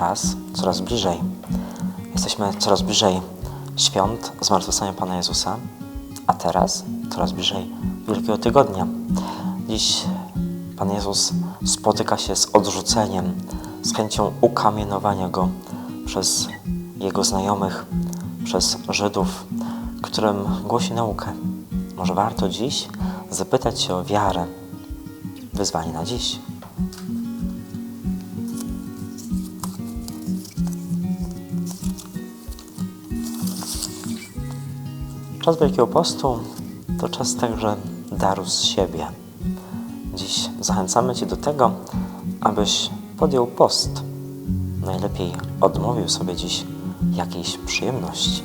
czas coraz bliżej. Jesteśmy coraz bliżej świąt Zmartwychwstania Pana Jezusa, a teraz coraz bliżej Wielkiego Tygodnia. Dziś Pan Jezus spotyka się z odrzuceniem, z chęcią ukamienowania Go przez Jego znajomych, przez Żydów, którym głosi naukę. Może warto dziś zapytać się o wiarę. Wyzwanie na dziś. Czas Wielkiego Postu to czas także daru z siebie. Dziś zachęcamy Cię do tego, abyś podjął post. Najlepiej odmówił sobie dziś jakiejś przyjemności.